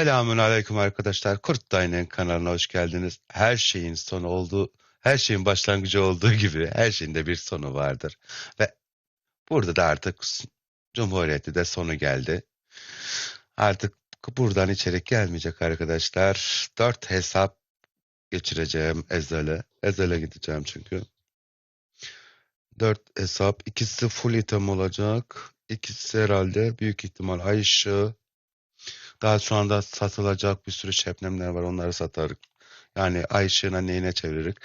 Selamun aleyküm arkadaşlar. Kurt Dayı'nın kanalına hoş geldiniz. Her şeyin sonu olduğu, her şeyin başlangıcı olduğu gibi her şeyin de bir sonu vardır. Ve burada da artık Cumhuriyeti de sonu geldi. Artık buradan içerik gelmeyecek arkadaşlar. Dört hesap geçireceğim Ezel'e. Ezel'e gideceğim çünkü. Dört hesap. ikisi full item olacak. İkisi herhalde büyük ihtimal ay ışığı. Daha şu anda satılacak bir sürü şebnemler var. Onları satarız. Yani ay ışığına neyine çeviririk.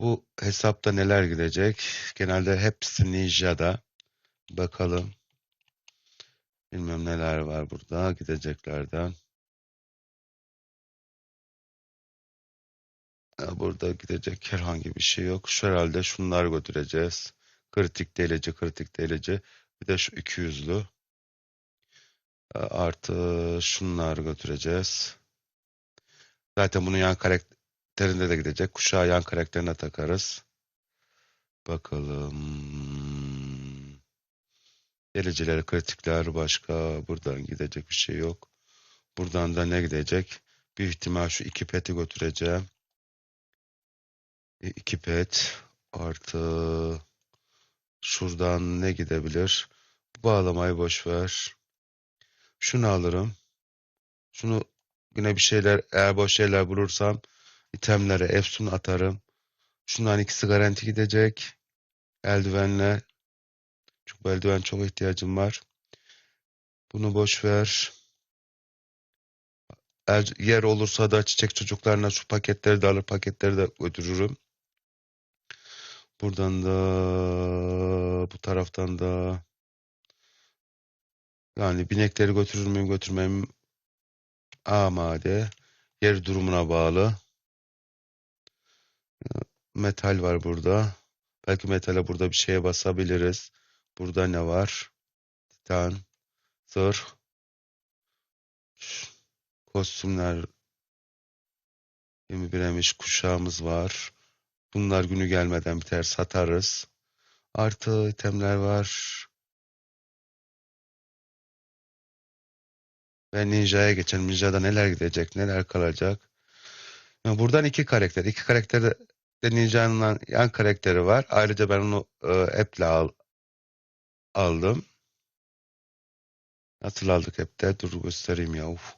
Bu hesapta neler gidecek? Genelde hepsi Ninja'da. Bakalım. Bilmem neler var burada gideceklerden. Burada gidecek herhangi bir şey yok. Şu herhalde şunları götüreceğiz. Kritik delici, kritik delici. Bir de şu 200'lü. E, Artı şunları götüreceğiz. Zaten bunun yan karakterinde de gidecek. Kuşağı yan karakterine takarız. Bakalım. Geliciler, kritikler başka. Buradan gidecek bir şey yok. Buradan da ne gidecek? Büyük ihtimal şu iki peti götüreceğim. E, İki pet artı şuradan ne gidebilir? Bağlamayı boş ver. Şunu alırım. Şunu yine bir şeyler eğer boş şeyler bulursam itemlere Efsun atarım. Şundan ikisi garanti gidecek. Eldivenler. Çünkü eldiven çok ihtiyacım var. Bunu boş ver. Eğer yer olursa da çiçek çocuklarına şu paketleri de alır paketleri de götürürüm. Buradan da bu taraftan da yani binekleri götürür müyüm götürmem amade. Yer durumuna bağlı. Metal var burada. Belki metale burada bir şeye basabiliriz. Burada ne var? Titan, zırh, kostümler, 21 emiş kuşağımız var. Bunlar günü gelmeden biter satarız. Artı itemler var. Ve Ninja'ya geçelim. Ninja'da neler gidecek, neler kalacak. Ya buradan iki karakter. İki karakter de Ninja'nın yan karakteri var. Ayrıca ben onu e, app'le al, aldım. Nasıl aldık app'te? Dur göstereyim ya. Uf.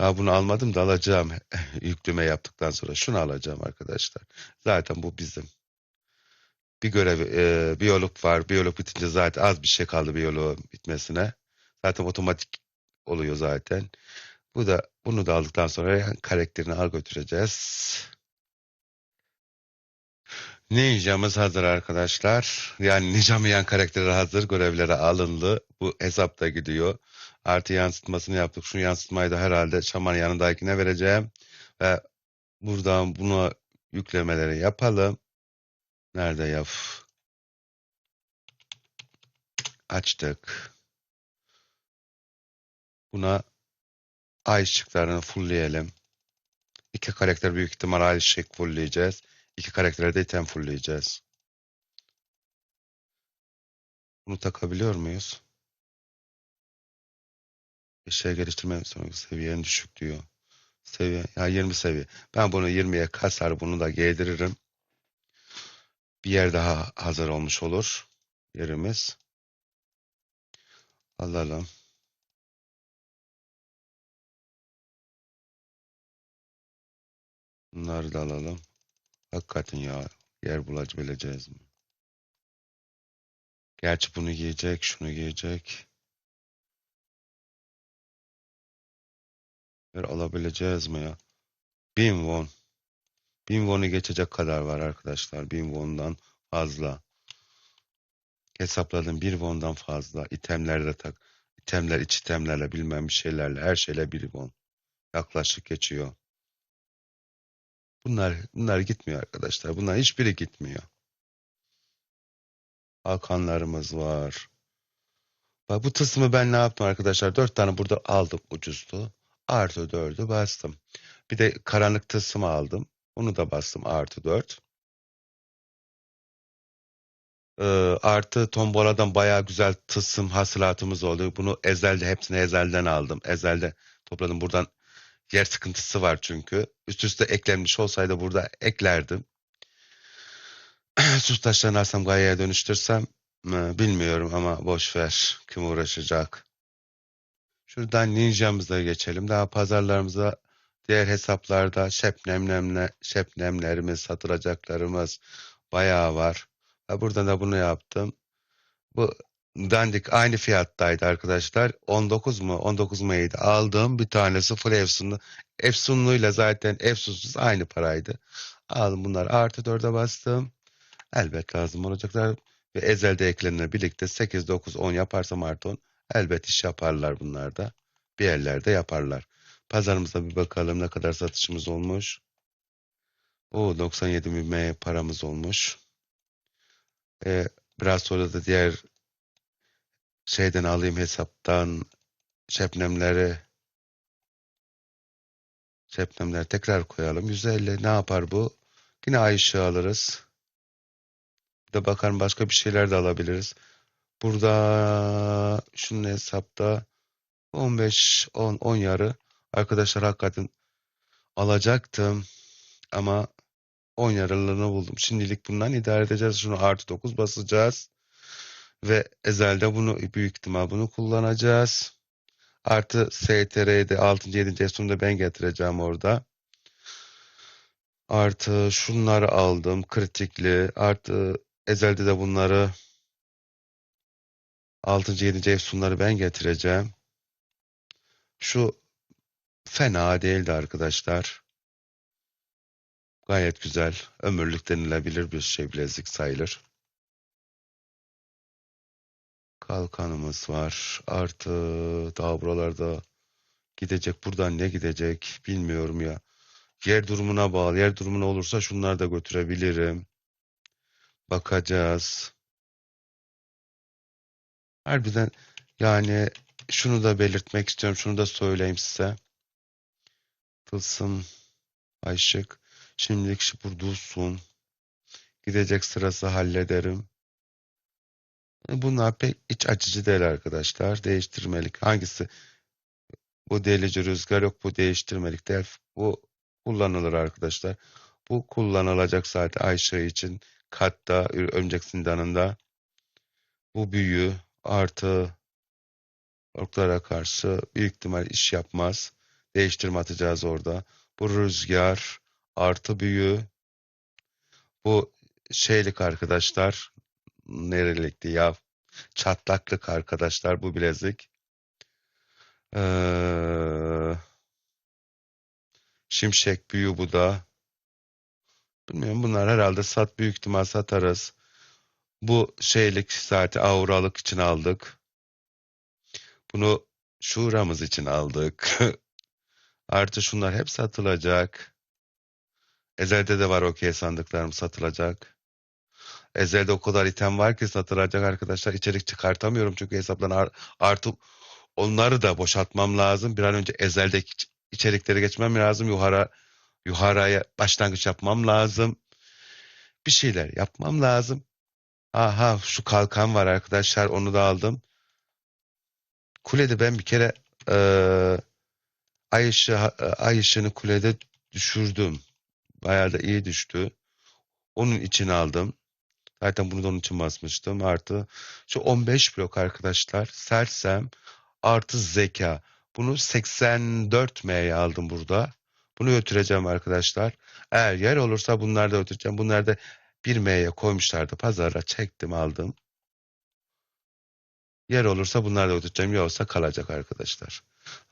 Ya bunu almadım da alacağım. Yükleme yaptıktan sonra. Şunu alacağım arkadaşlar. Zaten bu bizim. Bir görev, e, biyolog var. Biyolog bitince zaten az bir şey kaldı biyoloğun bitmesine. Zaten otomatik oluyor zaten. Bu da bunu da aldıktan sonra karakterini al götüreceğiz. Ninja'mız hazır arkadaşlar. Yani Ninja'mın yan karakteri hazır. Görevlere alındı. Bu hesapta gidiyor. Artı yansıtmasını yaptık. Şu yansıtmayı da herhalde şaman yanındakine vereceğim. Ve buradan bunu yüklemeleri yapalım. Nerede yap? Açtık. Buna ay ışıklarını fullleyelim. İki karakter büyük ihtimal ay ışık fullleyeceğiz. İki karakteri de item fullleyeceğiz. Bunu takabiliyor muyuz? Eşya geliştirme sonraki seviyen düşük diyor. Seviye, ya 20 seviye. Ben bunu 20'ye kasar bunu da giydiririm. Bir yer daha hazır olmuş olur. Yerimiz. Alalım. Bunları da alalım. Hakikaten ya. Yer bulabileceğiz mi? Gerçi bunu giyecek, şunu giyecek. Yer alabileceğiz mi ya? 1000 won. 1000 won'u geçecek kadar var arkadaşlar. 1000 won'dan fazla. Hesapladım 1 won'dan fazla. İtemleri de tak. itemler, iç itemlerle bilmem bir şeylerle her şeyle bir bon. Yaklaşık geçiyor. Bunlar bunlar gitmiyor arkadaşlar. Bunlar hiçbiri gitmiyor. Hakanlarımız var. Bak bu tısmı ben ne yaptım arkadaşlar? Dört tane burada aldım ucuzdu. Artı dördü bastım. Bir de karanlık tılsımı aldım. Onu da bastım artı dört. Ee, artı tomboladan bayağı güzel tılsım hasılatımız oldu. Bunu ezelde hepsini ezelden aldım. Ezelde topladım. Buradan yer sıkıntısı var çünkü. Üst üste eklenmiş olsaydı burada eklerdim. Sus taşlarını alsam gayeye dönüştürsem mi bilmiyorum ama boş ver. Kim uğraşacak? Şuradan ninjamıza geçelim. Daha pazarlarımıza diğer hesaplarda şepnemlemle şepnemlerimiz, satılacaklarımız bayağı var. Ha, burada da bunu yaptım. Bu dandik aynı fiyattaydı arkadaşlar. 19 mu 19 mu iyiydi. Aldığım bir tanesi full Efsunlu. Efsunluyla zaten Efsunsuz aynı paraydı. Aldım bunlar artı 4'e bastım. Elbet lazım olacaklar. Ve ezelde eklenir birlikte 8, 9, 10 yaparsam artı 10 elbet iş yaparlar bunlar da. Bir yerlerde yaparlar. Pazarımıza bir bakalım ne kadar satışımız olmuş. O 97 bin paramız olmuş. Ee, biraz sonra da diğer şeyden alayım hesaptan şebnemleri şebnemler tekrar koyalım. 150 ne yapar bu? Yine ay ışığı alırız. Bir de bakalım başka bir şeyler de alabiliriz. Burada şunun hesapta 15 10 10 yarı arkadaşlar hakikaten alacaktım ama 10 yararlarını buldum. Şimdilik bundan idare edeceğiz. Şunu artı 9 basacağız. Ve ezelde bunu büyük ihtimal bunu kullanacağız. Artı STR'yi de 6. 7. Efsun'u ben getireceğim orada. Artı şunları aldım. Kritikli. Artı ezelde de bunları 6. 7. Efsunları ben getireceğim. Şu fena değildi arkadaşlar. Gayet güzel. Ömürlük denilebilir bir şey bilezik sayılır. Kalkanımız var. Artı daha buralarda gidecek. Buradan ne gidecek bilmiyorum ya. Yer durumuna bağlı. Yer durumuna olursa şunları da götürebilirim. Bakacağız. Harbiden yani şunu da belirtmek istiyorum. Şunu da söyleyeyim size. Tılsım, Ayşık. Şimdilik şıpır dursun. Gidecek sırası hallederim. Bunlar pek iç açıcı değil arkadaşlar. Değiştirmelik. Hangisi? Bu delici rüzgar yok. Bu değiştirmelik değil. Bu kullanılır arkadaşlar. Bu kullanılacak zaten Ayşe için. Katta, örümcek zindanında. Bu büyü artı orklara karşı büyük ihtimal iş yapmaz. Değiştirme atacağız orada. Bu rüzgar artı büyü. Bu şeylik arkadaşlar. Nerelikti ya? Çatlaklık arkadaşlar bu bilezik. Ee, şimşek büyü bu da. Bilmiyorum bunlar herhalde sat büyük ihtimal satarız. Bu şeylik zaten auralık için aldık. Bunu şuramız için aldık. Artı şunlar hep satılacak. Ezel'de de var okey sandıklarım satılacak. Ezel'de o kadar item var ki satılacak arkadaşlar. İçerik çıkartamıyorum çünkü hesaptan ar- artı onları da boşaltmam lazım. Bir an önce Ezel'deki iç- içerikleri geçmem lazım. Yuhara, yuharaya başlangıç yapmam lazım. Bir şeyler yapmam lazım. Aha şu kalkan var arkadaşlar onu da aldım. Kulede ben bir kere eee ay, ışığı, ay ışığını kulede düşürdüm. Bayağı da iyi düştü. Onun için aldım. Zaten bunu da onun için basmıştım. Artı şu 15 blok arkadaşlar. Sersem artı zeka. Bunu 84M'ye aldım burada. Bunu götüreceğim arkadaşlar. Eğer yer olursa bunları da götüreceğim. Bunları da 1M'ye koymuşlardı. Pazara çektim aldım. Yer olursa bunları da götüreceğim. Yoksa kalacak arkadaşlar.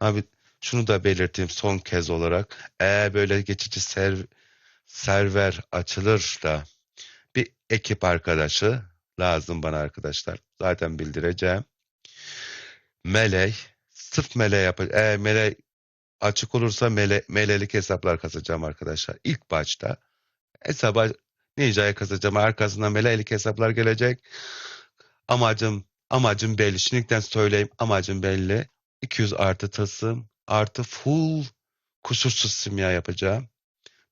Abi şunu da belirteyim son kez olarak. Eğer böyle geçici serv server açılır da bir ekip arkadaşı lazım bana arkadaşlar. Zaten bildireceğim. Meley, sırf meley yap e, meley açık olursa mele, melelik hesaplar kazacağım arkadaşlar. İlk başta hesaba ninja'ya kazacağım. Arkasından meleylik hesaplar gelecek. Amacım amacım belli. Şimdiden söyleyeyim amacım belli. 200 artı tasım artı full kusursuz simya yapacağım.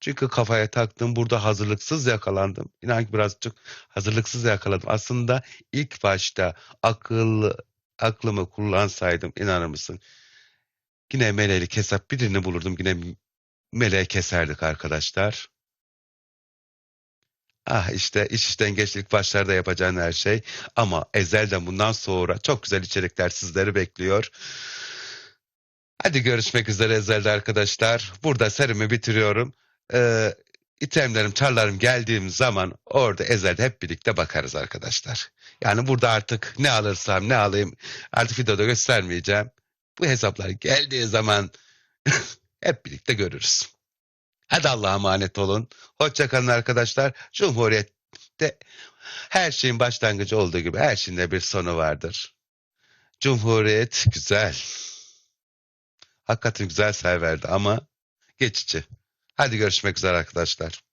Çünkü kafaya taktım burada hazırlıksız yakalandım. İnan ki birazcık hazırlıksız yakaladım. Aslında ilk başta akıl aklımı kullansaydım inanır mısın? Yine melelik hesap birini bulurdum. Yine meleği keserdik arkadaşlar. Ah işte iş işten geçtik başlarda yapacağın her şey. Ama ezelden bundan sonra çok güzel içerikler sizleri bekliyor. Hadi görüşmek üzere ezelde arkadaşlar. Burada serimi bitiriyorum. Ee, itemlerim, çarlarım geldiğim zaman orada ezelde hep birlikte bakarız arkadaşlar. Yani burada artık ne alırsam ne alayım artık videoda göstermeyeceğim. Bu hesaplar geldiği zaman hep birlikte görürüz. Hadi Allah'a emanet olun. Hoşçakalın arkadaşlar. Cumhuriyette her şeyin başlangıcı olduğu gibi her şeyin de bir sonu vardır. Cumhuriyet güzel. Hakikaten güzel serverdi ama geçici. Hadi görüşmek üzere arkadaşlar.